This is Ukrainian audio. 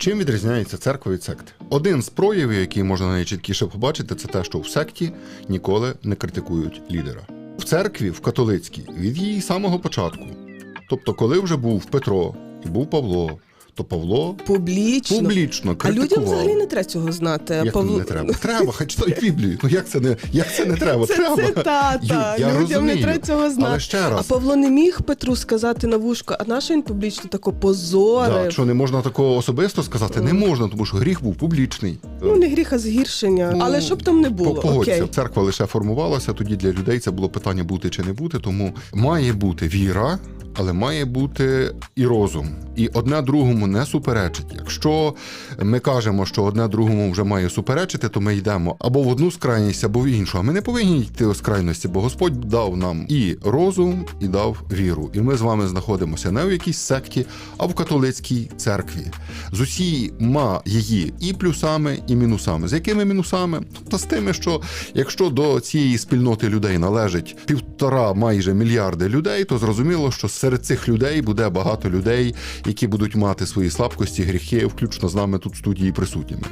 Чим відрізняється церква від секти? Один з проявів, який можна найчіткіше побачити, це те, що в секті ніколи не критикують лідера. В церкві, в католицькій, від її самого початку. Тобто, коли вже був Петро і був Павло, то Павло Публічно. публічно А людям взагалі не треба цього знати. Як Павло- не треба? Треба, хай читають Біблію. Ну як це не як це не треба? Це треба. цитата. Ю- я Людям розумію. не треба цього знати. Але ще раз, А Павло не міг Петру сказати на вушко, а на він публічно тако позорив? да, що не можна такого особисто сказати, не можна, тому що гріх був публічний. Ну, не гріх, а згіршення. Ну, Але щоб там не було, По- Погодься, окей. церква лише формувалася, тоді для людей це було питання бути чи не бути. Тому має бути віра, але має бути і розум. І одне другому не суперечить. Якщо ми кажемо, що одне другому вже має суперечити, то ми йдемо або в одну скрайність, або в іншу. А ми не повинні йти у скрайності, бо Господь дав нам і розум, і дав віру. І ми з вами знаходимося не в якійсь секті, а в католицькій церкві. З усіма її і плюсами, і мінусами. З якими мінусами? Та з тими, що якщо до цієї спільноти людей належить півтора майже мільярди людей, то зрозуміло, що серед цих людей буде багато людей, які будуть мати свої слабкості, гріхи, включно з нами тут в студії присутніми.